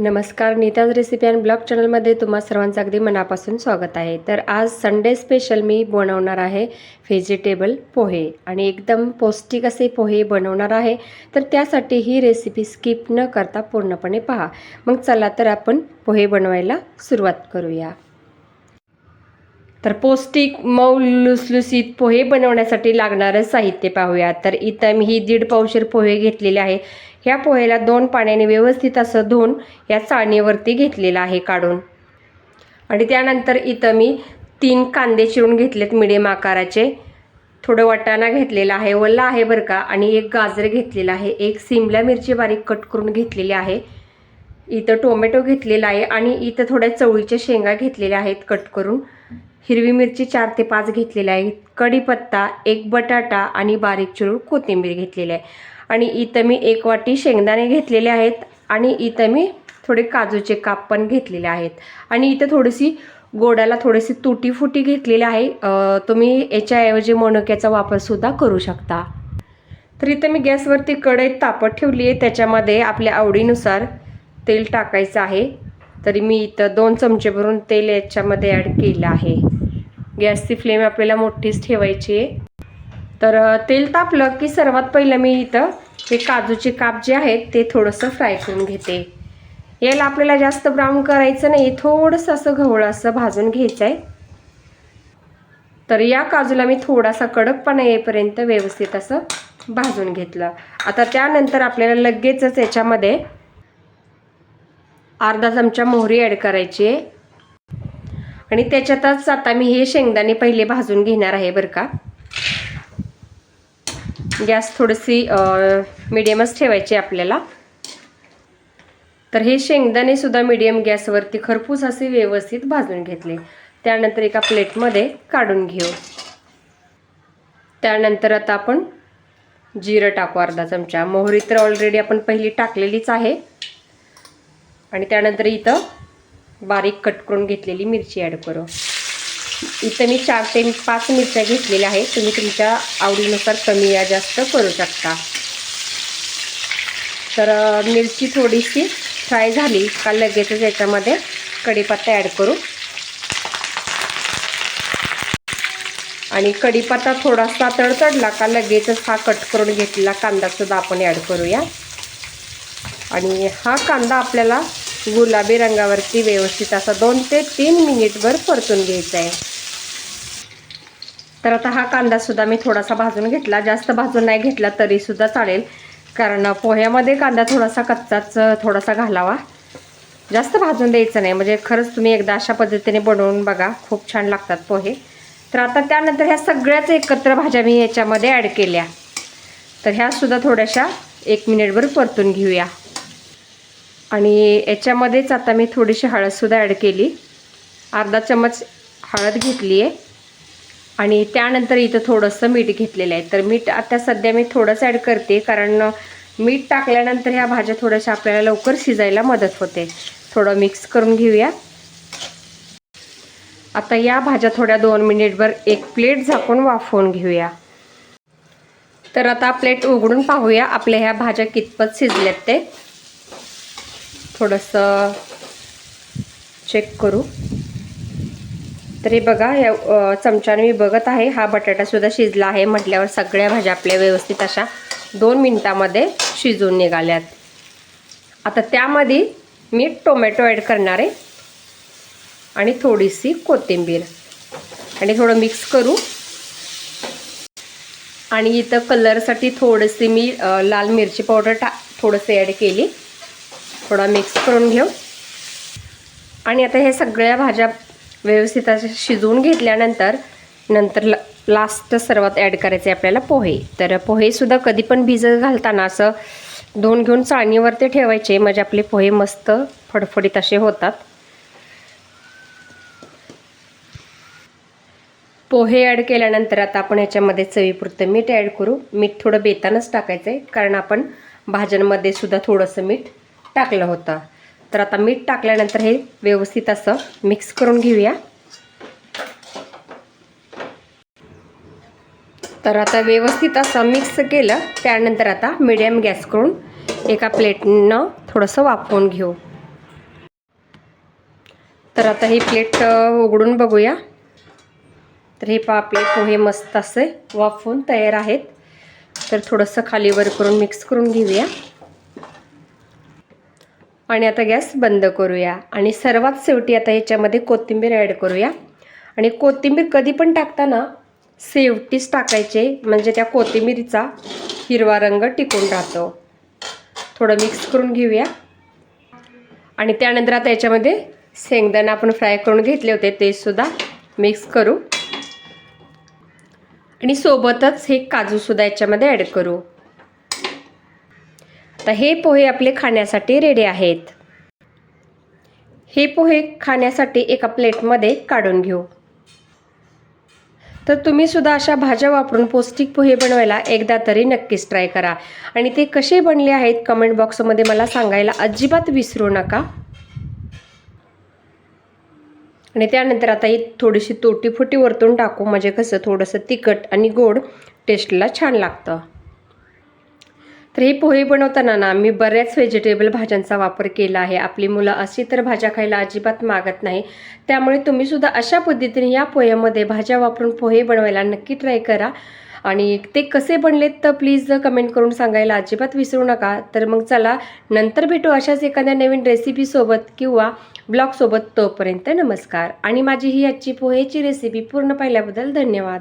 नमस्कार Nita's recipe and blog चॅनलमध्ये तुम्हा सर्वांचं अगदी मनापासून स्वागत आहे. तर आज संडे स्पेशल मी बनवणार आहे व्हेजिटेबल पोहे. आणि एकदम पौष्टिक असे पोहे बनवणार आहे. तर त्यासाठी ही रेसिपी स्किप न करता पूर्णपणे पहा. मग चला तर आपण पोहे बनवायला सुरुवात करूया. तर पौष्टिक मऊ लुसलुसीत पोहे बनवण्यासाठी लागणारं साहित्य पाहूया. तर इथं मी ही दीड पावशेर पोहे घेतलेले आहे. ह्या पोहेला दोन पाण्याने व्यवस्थित असं धुवून या चाळणीवरती घेतलेलं आहे काढून. आणि त्यानंतर इथं मी तीन कांदे चिरून घेतलेत मिडियम आकाराचे. थोडं वाटाणा घेतलेला आहे वल्ला आहे बरं का आणि एक गाजर घेतलेला आहे. एक सिमला मिरची बारीक कट करून घेतलेली आहे. इथं टोमॅटो घेतलेला आहे आणि इथं थोड्या चवळीच्या शेंगा घेतलेल्या आहेत कट करून. हिरवी मिरची चार ते पाच घेतलेल्या आहेत. कढीपत्ता एक बटाटा आणि बारीक चिरून कोथिंबीर घेतलेली आहे. आणि इथं मी एक वाटी शेंगदाणे घेतलेले आहेत आणि इथं मी थोडे काजूचे काप पण घेतलेले आहेत. आणि इथं थोडीशी गोडाला थोडीशी तुटी फुटी घेतलेली आहे. तुम्ही याच्याऐवजी मनुक्याचा वापरसुद्धा करू शकता. तर इथं मी गॅसवरती कढईत तापत ठेवली आहे. त्याच्यामध्ये आपल्या आवडीनुसार तेल टाकायचं आहे. तरी मी इथं दोन चमचे भरून तेल याच्यामध्ये ॲड केलं आहे. गॅसची फ्लेम आपल्याला मोठीच ठेवायची आहे. तर तेल तापलं की सर्वात पहिलं मी इथं हे काजूचे काप जे आहेत ते थोडंसं फ्राय करून घेते. याला आपल्याला जास्त ब्राऊन करायचं नाही थोडंसं असं घवळं असं भाजून घ्यायचं आहे. तर या काजूला मी थोडासा कडकपणा येईपर्यंत व्यवस्थित असं भाजून घेतलं. आता त्यानंतर आपल्याला लगेचच याच्यामध्ये अर्धा चमचा मोहरी ॲड करायची आहे. आणि त्याच्यातच आता मी हे शेंगदाणे पहिले भाजून घेणार आहे बरं का. गॅस थोडीशी मिडियमच ठेवायची आपल्याला. तर हे शेंगदाणे सुद्धा मिडियम गॅसवरती खरपूस असे व्यवस्थित भाजून घेतले. त्यानंतर एका प्लेटमध्ये काढून घेऊ. त्यानंतर आता आपण जिरं टाकू अर्धा चमचा. मोहरी तर ऑलरेडी आपण पहिली टाकलेलीच आहे. आणि त्यानंतर इथं बारीक कट करून घेतलेली मिरची ॲड करू. इथं मी चार ते पाच मिरच्या घेतलेल्या आहेत. तुम्ही तुमच्या आवडीनुसार कमी या जास्त करू शकता. तर मिरची थोडीशी फ्राय झाली. का लगेचच याच्यामध्ये कढीपत्ता ॲड करू. आणि कढीपत्ता थोडासा तडतडला का लगेचच हा कट करून घेतलेला कांदासुद्धा आपण ॲड करूया. आणि हा कांदा आपल्याला गुलाबी रंगावरती व्यवस्थित असा दोन ते तीन मिनिटभर परतून घ्यायचा आहे. तर आता हा कांदासुद्धा मी थोडासा भाजून घेतला. जास्त भाजून नाही घेतला तरीसुद्धा चालेल. कारण पोह्यामध्ये कांदा थोडासा कच्चाच थोडासा घालावा. जास्त भाजून द्यायचं नाही. म्हणजे खरंच तुम्ही एकदा अशा पद्धतीने बनवून बघा. खूप छान लागतात पोहे. तर आता त्यानंतर ह्या सगळ्याच एकत्र भाज्या मी याच्यामध्ये ॲड केल्या. तर ह्यासुद्धा थोड्याशा एक मिनिटभर परतून घेऊया. आणि याच्यामध्येच आता मी थोडीशी हळदसुद्धा ॲड केली. अर्धा चमच हळद घेतली आहे आणि त्यानंतर इथं थोडंसं मीठ घेतलेलं आहे. तर मीठ आता सध्या मी थोडंसं ॲड करते कारण मीठ टाकल्यानंतर ह्या भाज्या थोड्याशा आपल्याला लवकर शिजायला मदत होते. थोडं मिक्स करून घेऊया. आता या भाज्या थोड्या दोन मिनिटभर एक प्लेट झाकून वाफवून घेऊया. तर आता प्लेट उघडून पाहूया आपल्या ह्या भाज्या कितपत शिजल्यात ते. थोडंसं चेक करू. तरी बघा या चमच्याने मी बघत आहे. हा बटाटासुद्धा शिजला आहे म्हटल्यावर सगळ्या भाज्या आपल्या व्यवस्थित अशा दोन मिनटामध्ये शिजून निघाल्यात. आता त्यामध्ये मी टोमॅटो ॲड करणार आहे आणि थोडीशी कोथिंबीर. आणि थोडं मिक्स करू. आणि इथं कलरसाठी थोडीशी मी लाल मिरची पावडर टा थोडंसं ॲड केली. थोडा मिक्स करून घेऊ. आणि आता हे सगळ्या भाज्या व्यवस्थित अशा शिजवून घेतल्यानंतर नंतर ला लास्ट सर्वात ॲड करायचे आपल्याला पोहे. तर पोहेसुद्धा कधी पण भिजत घालताना असं धुवून घेऊन चाळणीवरती ठेवायचे. म्हणजे आपले पोहे मस्त फडफडीत असे होतात. पोहे ॲड केल्यानंतर आता आपण ह्याच्यामध्ये चवीपुरतं मीठ ॲड करू. मीठ थोडं बेतानच टाकायचं आहे कारण आपण भाज्यांमध्ये सुद्धा थोडंसं मीठ टाकलं होतं. तर आता मीठ टाकल्यानंतर हे व्यवस्थित असं मिक्स करून घेऊया. तर आता व्यवस्थित असं मिक्स केलं त्यानंतर आता मिडियम गॅस करून एका प्लेटनं थोडंसं वाफवून घेऊ. तर आता ही प्लेट उघडून बघूया. तर हे पा आपले पोहे मस्त असे वाफवून तयार आहेत. तर थोडंसं खालीवर करून मिक्स करून घेऊया. आणि आता गॅस बंद करूया. आणि सर्वात शेवटी आता याच्यामध्ये कोथिंबीर ॲड करूया. आणि कोथिंबीर कधी पण टाकताना शेवटीच टाकायचे. म्हणजे त्या कोथिंबीरीचा हिरवा रंग टिकून राहतो. थोडं मिक्स करून घेऊया. आणि त्यानंतर आता याच्यामध्ये शेंगदाणा आपण फ्राय करून घेतले होते ते सुद्धा मिक्स करू. आणि सोबतच हे काजूसुद्धा याच्यामध्ये ॲड करू. आता हे पोहे आपले खाण्यासाठी रेडी आहेत. हे पोहे खाण्यासाठी एका प्लेटमध्ये काढून घेऊ. तर तुम्ही सुद्धा अशा भाज्या वापरून पौष्टिक पोहे बनवायला एकदा तरी नक्कीच ट्राय करा. आणि ते कसे बनले आहेत कमेंट बॉक्समध्ये मला सांगायला अजिबात विसरू नका. आणि त्यानंतर आता ही थोडीशी तोटी फुटी वरतून टाकू. म्हणजे कसं थोडंसं तिखट आणि गोड टेस्टला छान लागतं. तर हे पोहे बनवताना ना मी बऱ्याच व्हेजिटेबल भाज्यांचा वापर केला आहे. आपली मुलं अशी तर भाज्या खायला अजिबात मागत नाही. त्यामुळे तुम्हीसुद्धा अशा पद्धतीने या पोह्यामध्ये भाज्या वापरून पोहे बनवायला नक्की ट्राय करा. आणि ते कसे बनलेत तर प्लीज कमेंट करून सांगायला अजिबात विसरू नका. तर मग चला नंतर भेटू अशाच एखाद्या नवीन रेसिपीसोबत किंवा ब्लॉगसोबत तोपर्यंत नमस्कार. आणि माझी ही आजची पोहेची रेसिपी पूर्ण पाहिल्याबद्दल धन्यवाद.